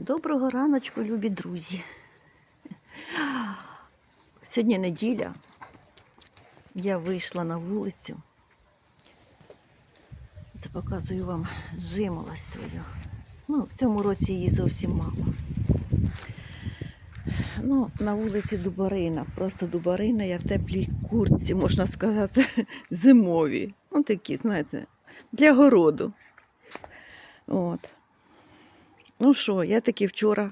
Доброго раночку, любі друзі. Сьогодні неділя. Я вийшла на вулицю. Це показую вам жимолость свою. Ну, в цьому році її зовсім мало. Ну, на вулиці Дубарина, просто Дубарина, я в теплій куртці, можна сказати, зимові. Ну, такі, знаєте, для городу. От. Ну що, я таки вчора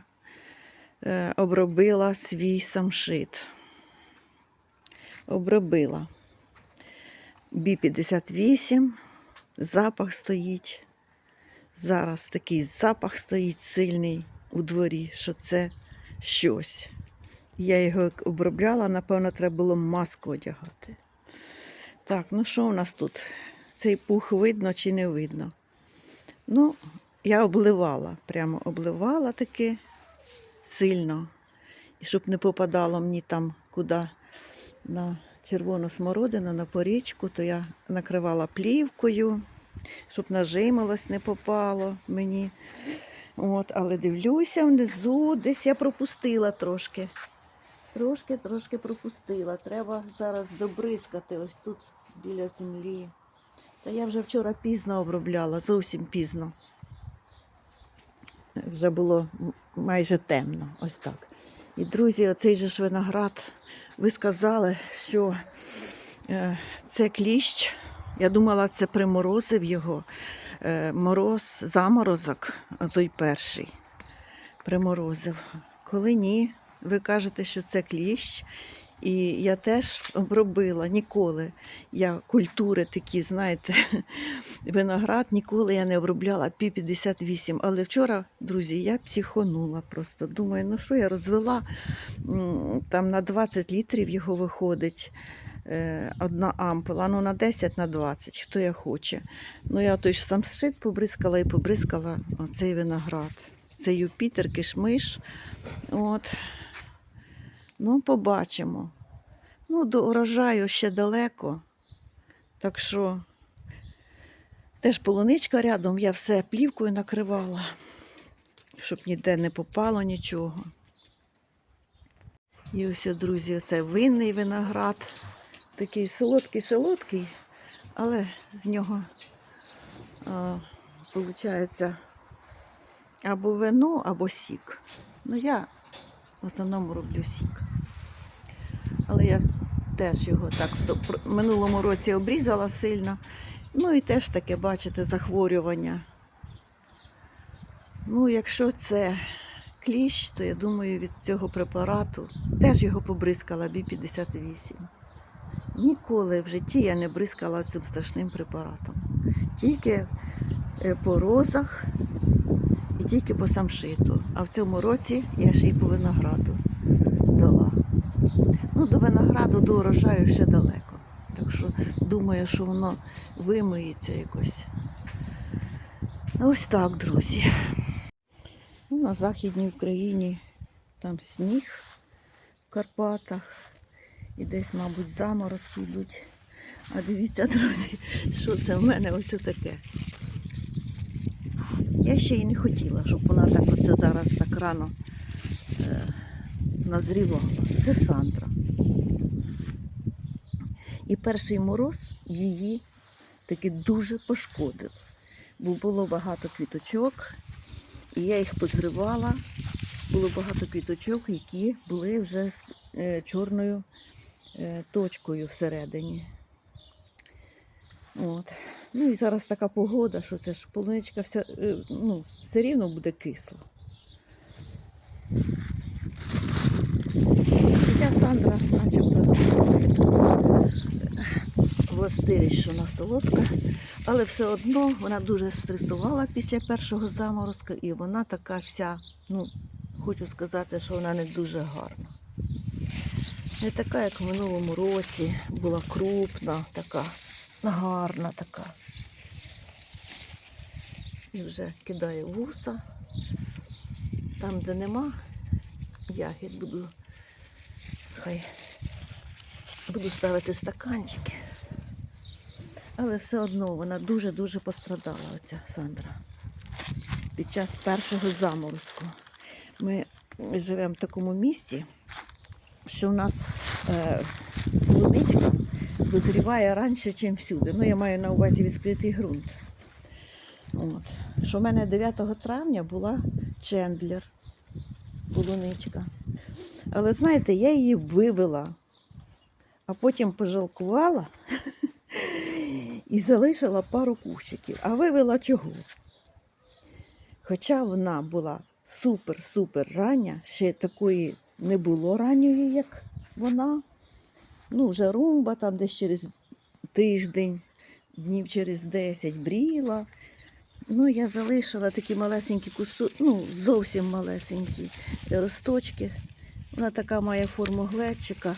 е, обробила свій самшит. Обробила. Бі-58, запах стоїть. Зараз такий запах стоїть сильний у дворі, що це щось. Я його обробляла, напевно, треба було маску одягати. Так, ну що у нас тут? Цей пух видно чи не видно? Ну, я обливала, прямо обливала таки сильно. І щоб не попадало мені там куди на червону смородину, на порічку, то я накривала плівкою, щоб нажималось не попало мені. От, але дивлюся внизу, десь я пропустила трошки. Трошки, трошки пропустила. Треба зараз добризкати ось тут біля землі. Та я вже вчора пізно обробляла, зовсім пізно. Вже було майже темно, ось так. І, друзі, оцей же ж виноград, ви сказали, що е, це кліщ. Я думала, це приморозив його. Е, мороз, заморозок, той перший приморозив. Коли ні, ви кажете, що це кліщ. І я теж обробила ніколи. Я культури такі, знаєте, виноград ніколи я не обробляла пі 58. Але вчора, друзі, я психонула просто. Думаю, ну що я розвела там на 20 літрів його виходить. е, Одна ампула, ну на 10 на 20, хто я хоче. Ну я той ж сам шит побризкала і побризкала оцей виноград. Це Юпітер, кишмиш. От. Ну, побачимо. Ну, до урожаю ще далеко. Так що теж полуничка рядом, я все плівкою накривала, щоб ніде не попало нічого. І ось, друзі, це винний виноград. Такий солодкий-солодкий, але з нього виходить або вино, або сік. Ну, я в основному роблю сік. Але я теж його так в минулому році обрізала сильно. Ну і теж таке, бачите, захворювання. Ну, якщо це кліщ, то я думаю, від цього препарату теж його побризкала Бі-58. Ніколи в житті я не бризкала цим страшним препаратом. Тільки е, по розах тільки по самшиту. А в цьому році я ще й по винограду дала. Ну, до винограду, до урожаю ще далеко. Так що думаю, що воно вимиється якось. Ось так, друзі. Ну, на Західній Україні там сніг в Карпатах. І десь, мабуть, заморозки йдуть. А дивіться, друзі, що це в мене ось таке. Я ще й не хотіла, щоб вона так оце зараз так рано е, назрівала. Це Сандра. І перший мороз її таки дуже пошкодив. Бо було багато квіточок, і я їх позривала. Було багато квіточок, які були вже з е, чорною е, точкою всередині. От. Ну і зараз така погода, що це ж полуничка вся, е, ну, все рівно буде кисла. Хоча Сандра начебто властивість, що вона солодка, але все одно вона дуже стресувала після першого заморозка, і вона така вся, ну, хочу сказати, що вона не дуже гарна. Не така, як в минулому році, була крупна, така, гарна така. І вже кидає вуса. Там, де нема ягід, буду хай буду ставити стаканчики. Але все одно вона дуже-дуже пострадала, оця Сандра. Під час першого заморозку. Ми живемо в такому місці, що у нас е, водичка дозріває раніше, ніж всюди. Ну, я маю на увазі відкритий ґрунт. От. Що в мене 9 травня була чендлер, полуничка. Але знаєте, я її вивела, а потім пожалкувала і залишила пару кущиків. А вивела чого? Хоча вона була супер-супер рання, ще такої не було ранньої, як вона. Ну, вже румба там десь через тиждень, днів через 10 бріла. Ну, я залишила такі малесенькі кусу, ну, зовсім малесенькі росточки. Вона така має форму глечика.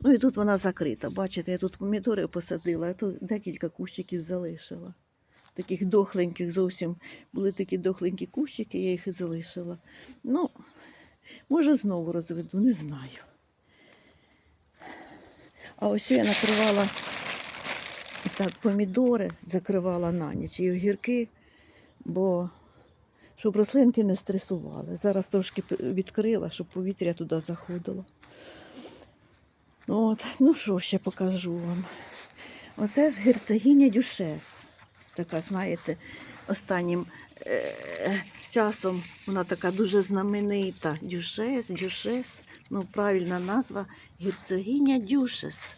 Ну і тут вона закрита. Бачите, я тут помідори посадила, а тут декілька кущиків залишила. Таких дохленьких зовсім були такі дохленькі кущики, я їх і залишила. Ну, може, знову розведу, не знаю. А ось я накривала так, помідори, закривала на ніч і огірки, бо щоб рослинки не стресували. Зараз трошки відкрила, щоб повітря туди заходило. От, ну що ще покажу вам? Оце ж герцогиня Дюшес. Така, знаєте, останнім е- часом вона така дуже знаменита. Дюшес, Дюшес. Ну, правильна назва герцогиня Дюшес.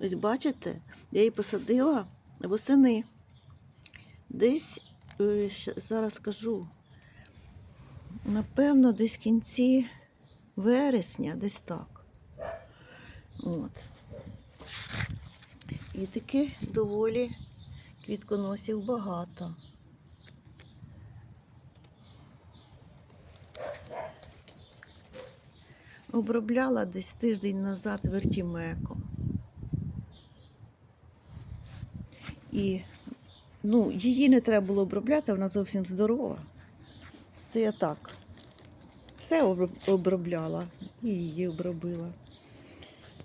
Ось бачите, я її посадила восени. Десь, е, зараз скажу, напевно, десь в кінці вересня, десь так. От. І таки доволі квітконосів багато. Обробляла десь тиждень назад вертімеком. І ну, її не треба було обробляти, вона зовсім здорова. Це я так. Все обробляла і її обробила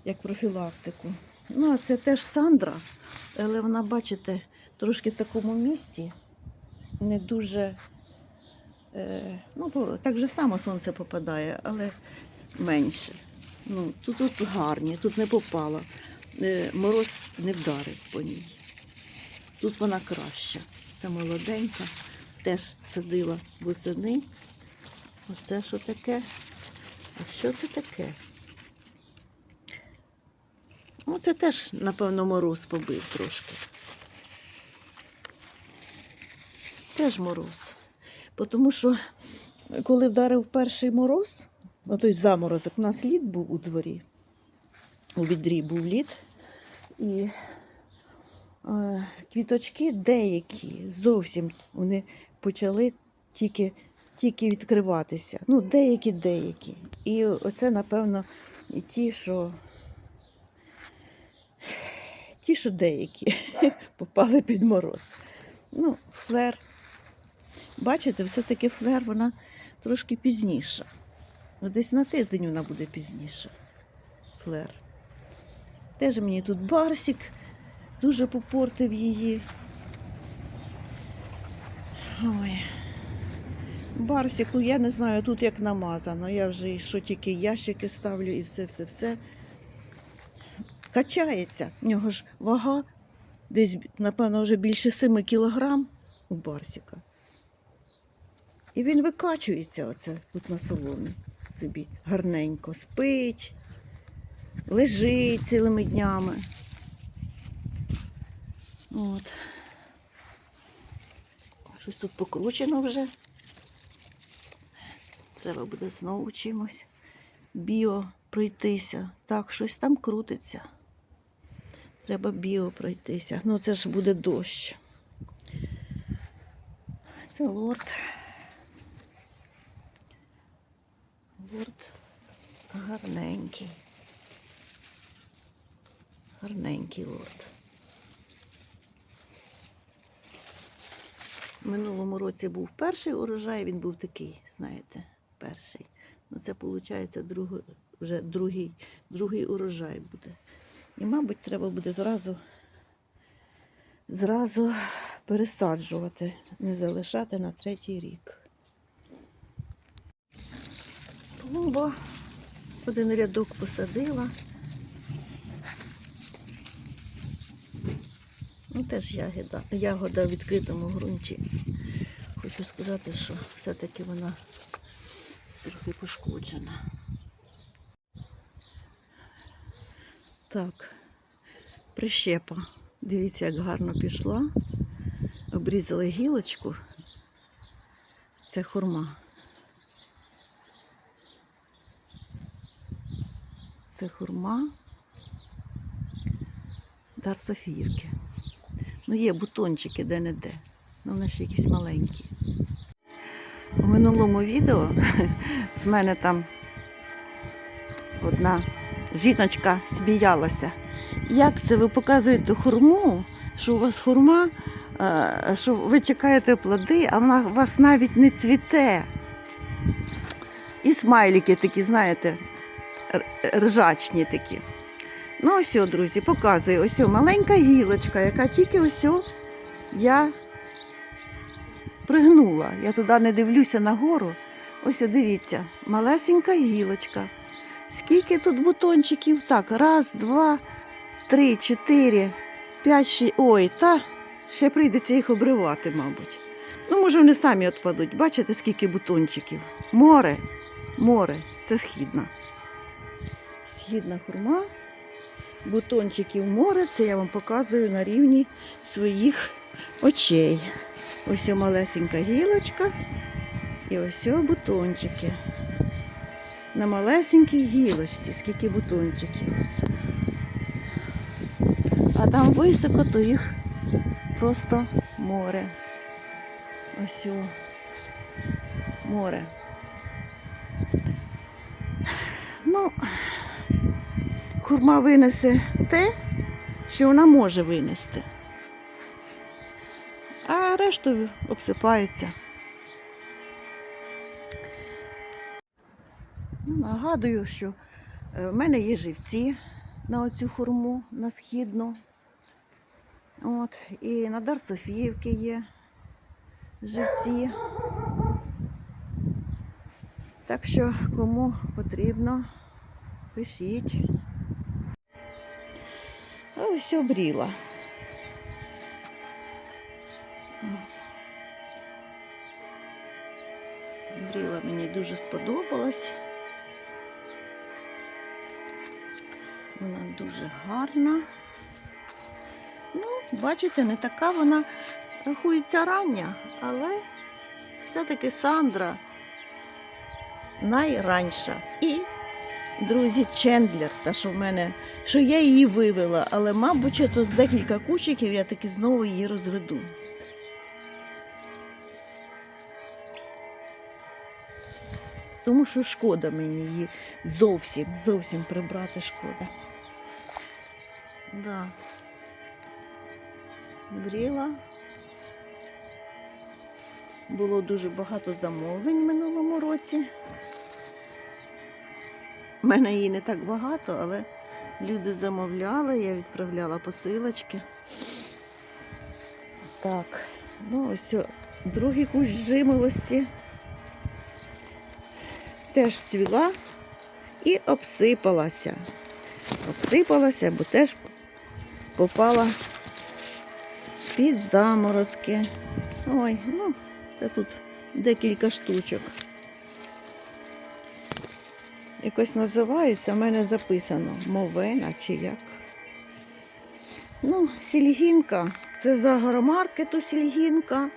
як профілактику. Ну, а це теж Сандра, але вона, бачите, трошки в такому місці не дуже. Е, ну, так же само сонце попадає, але менше. Ну, тут, тут гарні, тут не попало. Е, мороз не вдарив по ній. Тут вона краща. Це молоденька. Теж садила восени. Оце що таке? А що це таке? Ну, це теж, напевно, мороз побив трошки. Теж мороз. Тому що, коли вдарив перший мороз, ну, той заморозок, у нас лід був у дворі, у відрі був лід, і е, квіточки деякі зовсім вони почали тільки, тільки відкриватися. Ну, деякі, деякі. І оце, напевно, і ті, що ті, що деякі попали під мороз. Ну, флер. Бачите, все-таки флер вона трошки пізніша. Ну, Десь на тиждень вона буде пізніша. Флер. Теж мені тут барсик дуже попортив її. Ой. Барсик, ну я не знаю, тут як намазано. Я вже і що тільки ящики ставлю і все-все-все качається. В нього ж вага десь, напевно, вже більше 7 кілограм у барсика. І він викачується оце тут на соломі собі гарненько. Спить, лежить цілими днями. От. Щось тут покручено вже. Треба буде знову чимось біо пройтися. Так, щось там крутиться. Треба біо пройтися. Ну, це ж буде дощ. Це лорд. Гарненький. Гарненький лорд. Минулому році був перший урожай, він був такий, знаєте, перший. Ну, це виходить другий, вже другий, другий урожай буде. І, мабуть, треба буде зразу, зразу пересаджувати, не залишати на третій рік. клумба. Один рядок посадила. Ну, теж ягода, ягода в відкритому ґрунті. Хочу сказати, що все-таки вона трохи пошкоджена. Так, прищепа. Дивіться, як гарно пішла. Обрізали гілочку. Це хурма. Це хурма. Дар Софіївки. Ну, є бутончики де-не-де. Ну, вони ще якісь маленькі. У минулому відео з мене там одна жіночка сміялася. Як це ви показуєте хурму, що у вас хурма, е, що ви чекаєте плоди, а вона у вас навіть не цвіте. І смайлики такі, знаєте, ржачні такі. Ну, ось, друзі, показую. Ось маленька гілочка, яка тільки ось я пригнула. Я туди не дивлюся нагору. Ось дивіться, малесенька гілочка. Скільки тут бутончиків? Так, раз, два, три, чотири, п'ять, шість. Ой, та ще прийдеться їх обривати, мабуть. Ну, може, вони самі відпадуть. Бачите, скільки бутончиків? Море, море, це східна. Східна хурма. Бутончиків море, це я вам показую на рівні своїх очей. Ось о малесенька гілочка і ось о бутончики. На малесенькій гілочці, скільки бутончиків. А там високо, то їх просто море. Ось о море. Ну, хурма винесе те, що вона може винести. А решту обсипається. Ну, Нагадую, що е, в мене є живці на оцю хурму, на східну. От, і на Дар Софіївки є живці. Так що кому потрібно, пишіть. Ось обріла. Бріла мені дуже сподобалась. Вона дуже гарна. Ну, бачите, не така вона рахується рання, але все-таки Сандра найранша. І, друзі, Чендлер, та що в мене, що я її вивела, але, мабуть, то з декілька кущиків я таки знову її розведу. Тому що шкода мені її зовсім, зовсім прибрати шкода. Да. Бріла. Було дуже багато замовлень минулому році. У мене її не так багато, але люди замовляли, я відправляла посилочки. Так, ну ось другий кущ жимолості теж цвіла і обсипалася. Обсипалася, бо теж попала під заморозки. Ой, ну, це тут декілька штучок. Якось називається, в мене записано мовена чи як. Ну, сільгінка, це з агромаркету сільгінка.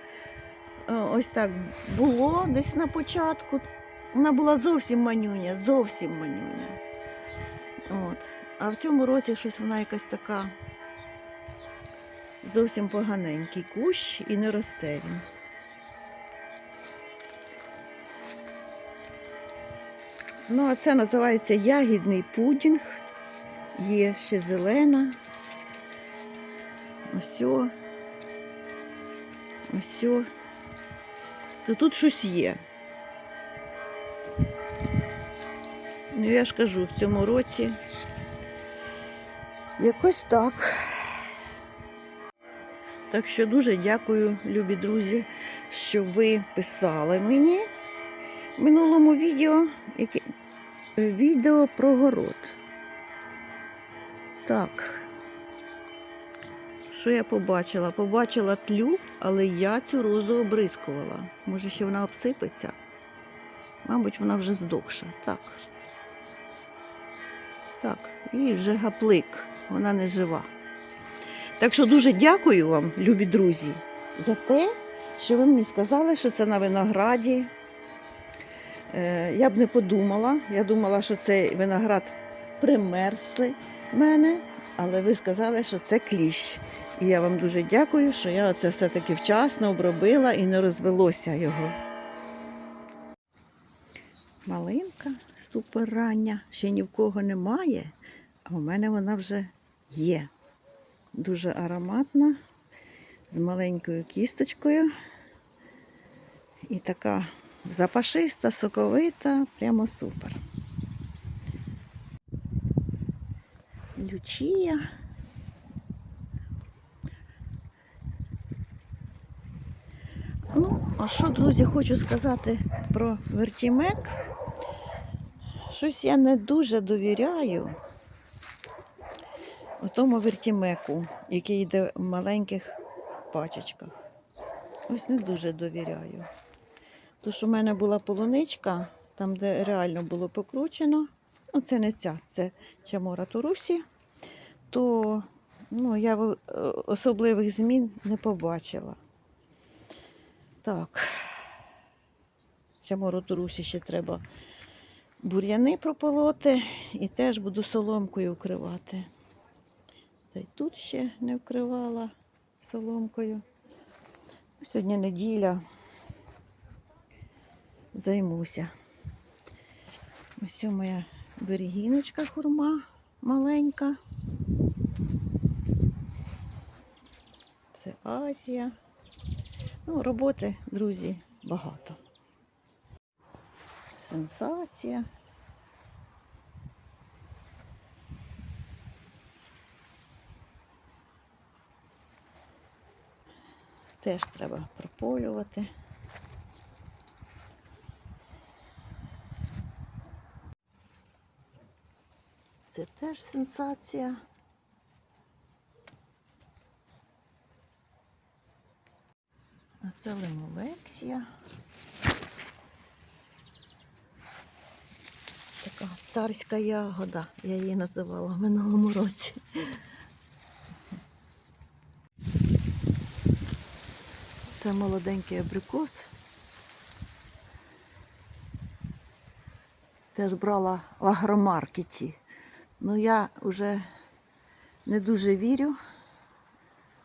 Е, Ось так було десь на початку. Вона була зовсім манюня, зовсім манюня. От. А в цьому році щось вона якась така зовсім поганенький кущ і не росте він. Ну, а це називається ягідний пудінг. Є ще зелена. Ось. Ось. То тут щось є. Ну, я ж кажу, в цьому році якось так. Так що дуже дякую, любі друзі, що ви писали мені в минулому відео, яке- Відео про город. Так. Що я побачила? Побачила тлю, але я цю розу обрискувала. Може, ще вона обсипеться? Мабуть, вона вже здохша. Так. Так, і вже гаплик, вона не жива. Так що дуже дякую вам, любі друзі, за те, що ви мені сказали, що це на винограді. Е, я б не подумала. Я думала, що цей виноград примерзли мене, але ви сказали, що це кліщ. І я вам дуже дякую, що я це все-таки вчасно обробила і не розвелося його. Малинка супер рання, ще ні в кого немає, а у мене вона вже є. Дуже ароматна, з маленькою кісточкою. І така запашиста, соковита, прямо супер. Лючія. Ну, а що, друзі, хочу сказати про вертімек. Щось я не дуже довіряю тому вертімеку, який йде в маленьких пачечках. Ось не дуже довіряю. Тож у мене була полуничка, там, де реально було покручено. Ну, це не ця, це Чамора Турусі, то ну, я е, особливих змін не побачила. Так. Чамору Турусі ще треба бур'яни прополоти і теж буду соломкою укривати. Та й тут ще не вкривала соломкою. Сьогодні неділя. Займуся. Ось моя берегіночка хурма маленька. Це Азія. Ну, роботи, друзі, багато. Сенсація. Теж треба прополювати. Це теж сенсація. А це лимолексія. Така царська ягода, я її називала в минулому році. Це молоденький абрикос. Теж брала в агромаркеті. Ну я вже не дуже вірю,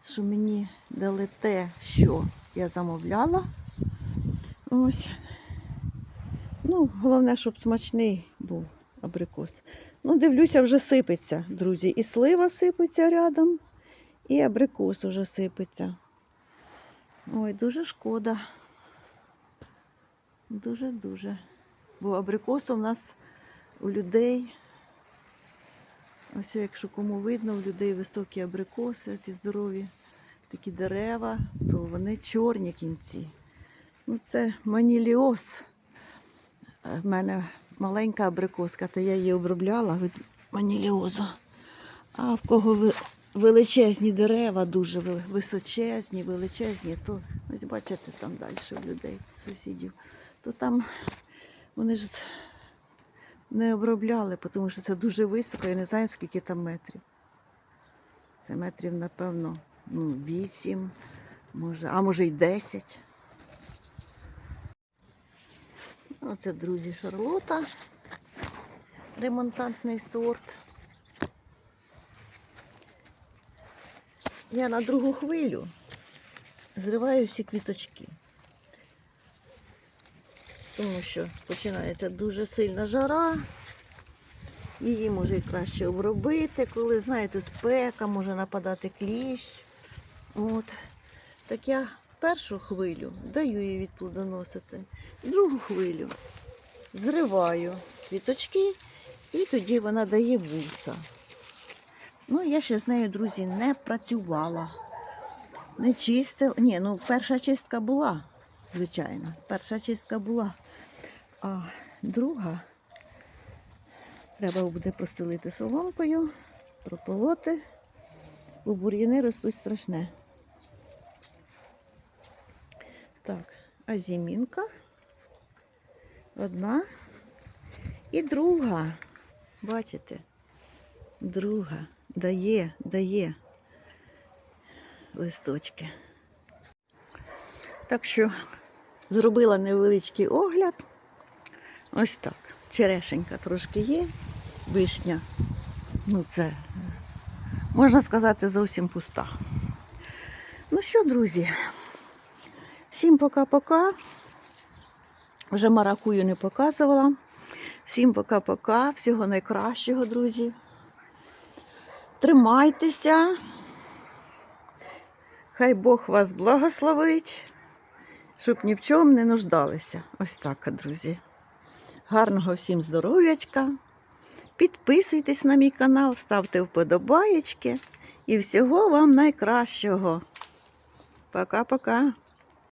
що мені дали те, що я замовляла. Ось. Ну, головне, щоб смачний був абрикос. Ну, дивлюся, вже сипеться, друзі. І слива сипеться рядом, і абрикос уже сипеться. Ой, дуже шкода. Дуже-дуже. Бо абрикоси у нас у людей, ось якщо кому видно, у людей високі абрикоси, ці здорові такі дерева, то вони чорні кінці. Ну, це маніліоз. Е, В мене маленька абрикоска, то я її обробляла від маніліозу. А в кого величезні дерева, дуже височезні, величезні, то ось бачите там далі у людей, сусідів, то там вони ж не обробляли, тому що це дуже високо, я не знаю, скільки там метрів. Це метрів, напевно, ну, 8, може, а може й 10. Оце, друзі, Шарлота, ремонтантний сорт. Я на другу хвилю зриваю всі квіточки. Тому що починається дуже сильна жара. Її може і краще обробити, коли, знаєте, спека, може нападати кліщ. От. Так я першу хвилю даю їй відплодоносити, другу хвилю зриваю квіточки і тоді вона дає вуса. Ну, я ще з нею, друзі, не працювала. Не чистила. Ні, ну перша чистка була, звичайно. Перша чистка була. А друга Треба буде простелити соломкою, прополоти, бо бур'яни ростуть страшне. Так, а зімінка. Одна і друга. Бачите? Друга дає, дає листочки. Так що зробила невеличкий огляд. Ось так. Черешенька трошки є, вишня. Ну, це, можна сказати, зовсім пуста. Ну що, друзі, всім пока-пока. Вже маракую не показувала. Всім пока-пока. Всього найкращого, друзі. Тримайтеся. Хай Бог вас благословить, щоб ні в чому не нуждалися. Ось так, друзі. Гарного всім здоров'ячка. Підписуйтесь на мій канал, ставте вподобаєчки і всього вам найкращого. Пока-пока.